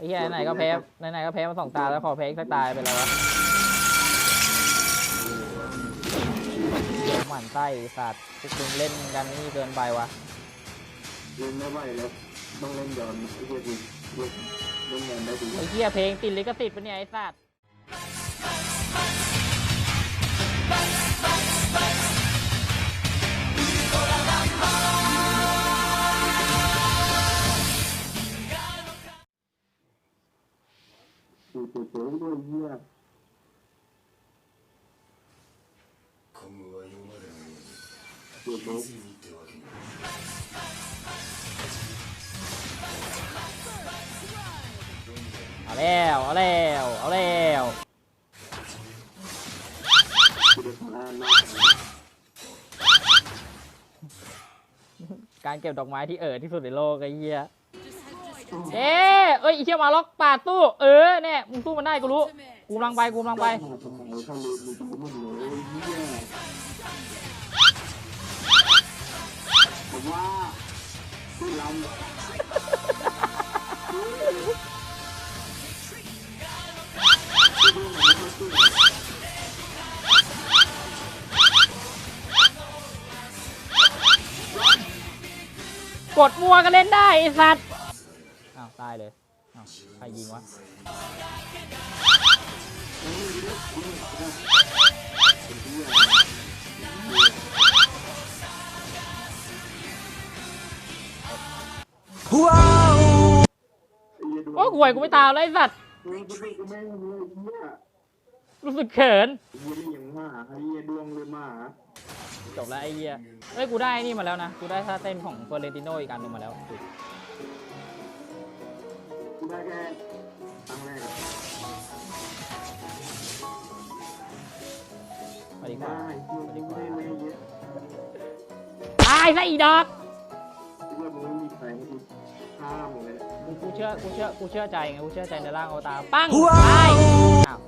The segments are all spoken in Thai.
ไอ้เหี้ยไหนๆก็แพ้ไหนๆก็แพ้มาสองตาแล้วขอแพ้อีกสักตายไปแล้ววะเดี๋ยวหมั่นไส้ไอ้สัตว์พวกมึงเล่นกันนี่เกินไปวะเล่นไม่ไหวแล้วต้องเล่นย้อนไอ้เหี้ยดีเล่นเล่นงานได้ดี ไอ้เหี้ยเพลงติดลิขสิทธิ์ปะเนี่ยไอ้สัตว์ ดูตัวเจ๋งด้วยเหี้ย 今後は今までのように ตัวเจ๋ง ついにってわけには เอาแล้วเอาแล้วเอาแล้ว กูจะทำงานมาก การเก็บดอกไม้ที่เอ๋อที่สุดในโลกไอ้เหี้ย เอ๊เอ้ยอ้เหี้ยมาล็อกปาดตู้ เออเนี่ยมึงสู้มันได้กูรู้ กูกำลังไปกูกำลังไป ผมว่าคือเรากดมัวก็เล่นได้ไอ้สัตว์ ตายเลยอ้าวใครยิงวะโอ้ยห่วยกูไม่ตามแล้วไอ้สัตว์เฮ้ยกูไม่กูไม่ทำเลยเหี้ยรู้สึกเขินเหี้ยนี่ยังหมาไอ้เหี้ยดวงเลยหมาจบแล้วไอ้เหี้ยเอ้ยกูได้นี่มาแล้วนะ กูได้ท่าเต้นของเฟอร์เรนติโนอีกอันหนึงมาแล้ว ได้เหี้ยไม่ได้ไม่ได้เยอะตายซะอีดอกคิดว่ามึงไม่มีใครให้กูฆ่าหมดเลยกูกูเชื่อกูเชื่อกูเชื่อใจไงกูเชื่อใจในร่างอวตารปั้งตายอ้าว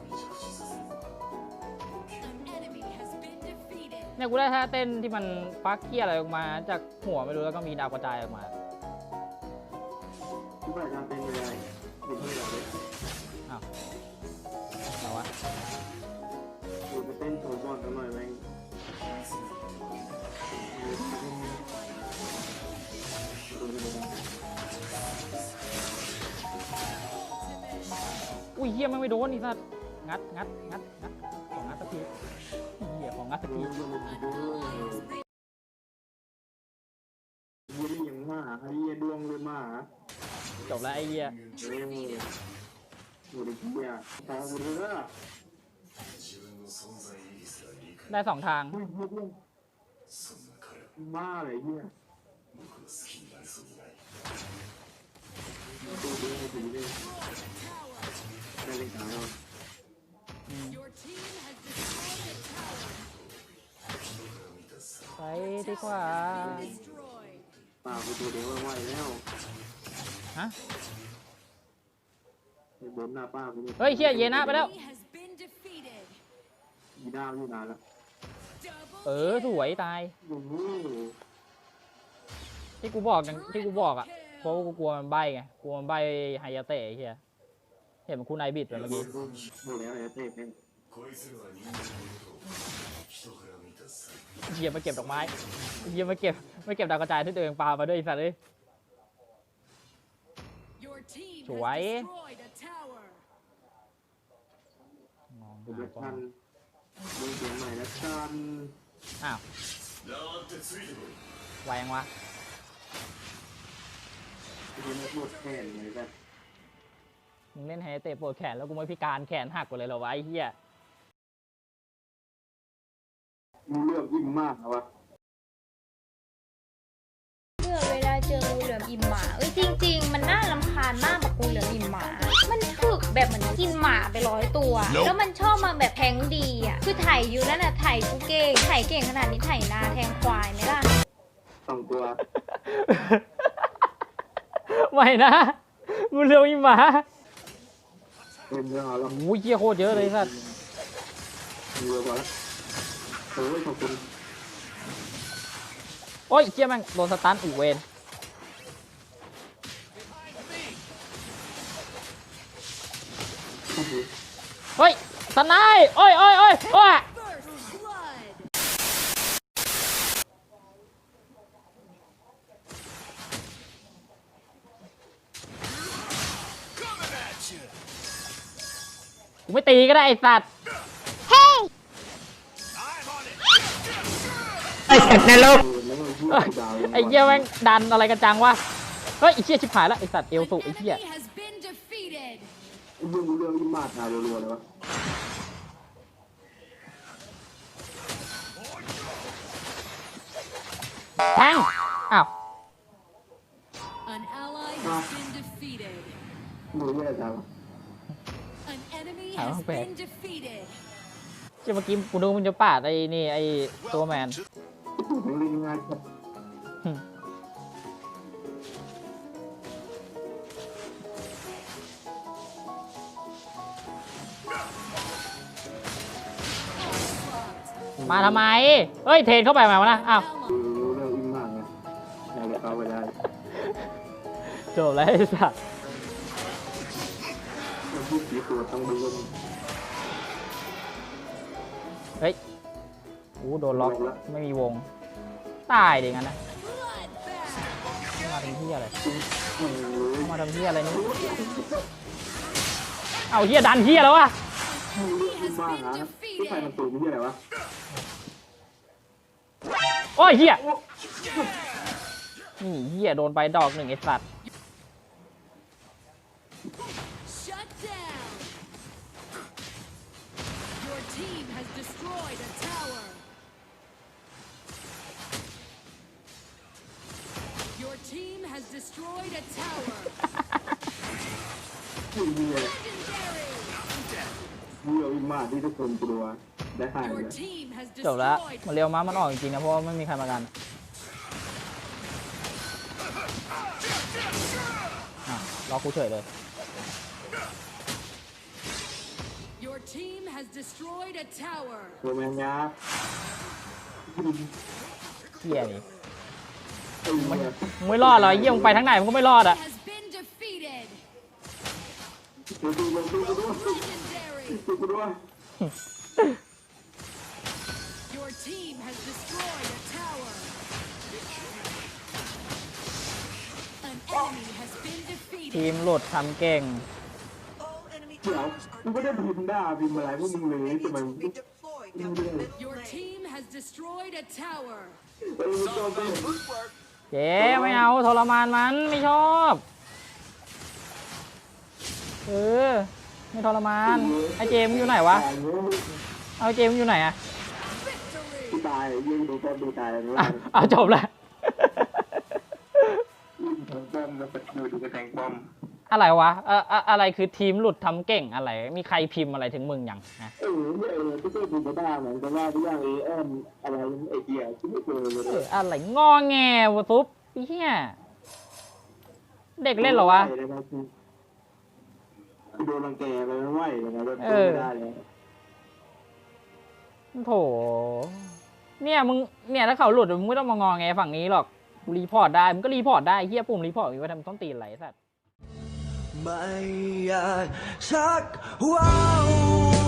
เนี่ยกูได้ท่าเต้นที่มันฟักเกี้ยอะไรออกมา จากหัวไม่รู้แล้วก็มีดาวกระจายออกมาที่บ้านการเป็นยังไงเป็นที่ไหนเลย ฮียมันไม่โดนนี่สัตว์งัดงัดงัดงัดของงัดสักทีเหี้ยของงัดสักทียี่ยังมาเหี้ยดวงเลยมาจบแล้วไอ้เหี้ยได้สองทางมาเลยเหี้ย ได้เล่นขาเราไปดีกว่า ป่ากูตัวเดียวไหวแล้วฮะไอ้บนหน้าป้ากูนี่เฮ้ยเฮียเยนะไปแล้ว อีดาวอยู่นานแล้วเออสวยตายโอ้โหที่กูบอกอย่างที่กูบอกอะเพราะว่ากูกลัวมันใบไงกลัวมันใบไฮยาเตะไอ้เฮียเห็นคู่ไนบิดเมื่อกี้เยี่นยมมาเก็บดอกไม้เยียมมาเก็บไม่เก็บดาวกระจายที่ตัวเองปามาด้วยอีสัตว์เลยสวยมองดูก่อนดูเสีงใหม่แล้วกันอ้าวแหงวะดูนักบนเลยแบบ มึงเล่นไฮยาเตะปวดแขนแล้วกูไม่พิการแขนหักหมดเลยเหรอวะไอ้เฮียมึงเลือกยิ่งมากนะวะเมื่อเวลาเจองูเหลือมอิ่มหมา เอ้ยจริง ๆ มันน่ารำคาญมากแบบงูเหลือมอิ่มหมา มันถึกแบบเหมือนกินหมาไปร้อยตัว แล้วมันชอบมาแบบแทงดีอะ คือไถอยู่นั่นน่ะไถกูเก่งไถเก่งขนาดนี้ไถนาแทงควายไหมล่ะ สองตัว ไม่นะ กูเร็วอีหมา เป็นเรื่องเอาแล้วโอ้ยเฮียโคตรเยอะเลยสัตว์เรือพอแล้วโอ้ยขอบคุณโอ้ยเฮียแม่งโดนสตันอีกเวนเฮ้ยสนายโอ้ยโอ้ยโอ้ยโอ้ย ไม่ตีก็ได้ไอ้สัตว์ไอ้สัตว์นรกแล้วมันพูดเอ้ยดาวไอ้เหี้ยแม่งดันอะไรกันจังวะเฮ้ยไอ้เหี้ยชิบหายแล้วไอ้สัตว์เอลสุไอ้เหี้ย Enemy has been defeated ไอ้เรื่องเรื่องอิมาดารัวๆเลยวะแทงอ้าว An ally has been defeated. ดูเรื่องอะไรวะ An enemy I has don't bet. been defeated. เชี่ยเมื่อกี้กูนึกว่ามึงจะปาดไอ้นี่ไอ้ตัวแมนมันเล่นง่ายครับหึมาทำไมเฮ้ย เทรนเข้าไปมาวะนะ อ้าวดูเรื่องอิมาดไงอยากจะเข้าไปได้จบแล้วไอ้สัต ว์มันพูดสีตัวต้องดูกันเฮ้ยอู้โดนล็อกไม่มีวง ตายดิงั้นนะ มาทำที่อะไรอืมมาทำที่อะไรนี่ เอาเฮียดันเฮียแล้ววะเรื่องอิมาดนะที่ใครมันตูไม่ใช่อะไรวะ โอ้ยเฮียนี่เฮียโดนไปดอกหนึ่งไอ้สัตว์ destroyed a tower. ไอ้เหี้ย Legendary. เรื่องอิมาดที่ทุกคนกลัวได้หายเล Your ย team has จบแล้ว destroyed มันเรียวม้ามันออกจริงๆนะเพราะว่าไม่มีใครมากันอะรอกูเฉยเลย Your team has destroyed a tower. โรแมนยาเฮียนี่ ไอ้เหี้ยมึงไม่รอดหรอกไอ้เฮียมึงไปทั้งไหนมึงก็ไม่รอดอะ Has been defeated. มาดูมาดูมาดู Legendary. ดูกูด้วย Your team has destroyed a tower. An enemy has been ที defeated. มหลุดทำเก่งเดี๋ยวกูไม่ได้พิมพ์ด่าพิมพ์อะไรพวกมึงเลยแต่มันไม่ได้เลย Your team has destroyed a tower. ไอ้มึงโดนไป เจ๊ไม่เอาทรมานมันไม่ชอบเออไม่ทรมานไอเจมส์อยู่ไหนวะตายเลยเอาไอเจมส์อยู่ไหนอะกูตายยิงดูต้นดูตายเลยอะเอาจบแล้วยิงทั้งป้อมแล้วก็ดูดูกระแทงป้อม อะไรวะเอ่ออะอะไรคือทีมหลุดทำเก่งอะไร มีใครพิมพ์อะไรถึงมึงยังฮะเออเนี่ยเออที่เคยพิมพ์มาด่าเหมือนกันว่าทุกอย่างเอเอ็มอะไรไอ้เหี้ยที่ไม่เคยเลเอยออะไรงอแงวะซุปไอ้เหี้ยเด็กเล่นเหรอวะ โดนรังแกไปไม่ไหวยังไงโดนไม่ได้เลยโถ เนี่ยมึง เนี่ยถ้าเขาหลุดมึงไม่ต้องมางอแงฝั่งนี้หรอกกูรีพอร์ตได้ มึงก็รีพอร์ตได้เฮียปุ่มรีพอร์ตมีไว้ทำต้นตีนอะไรไอ้สัตว์ ไม่อยากชักว้าว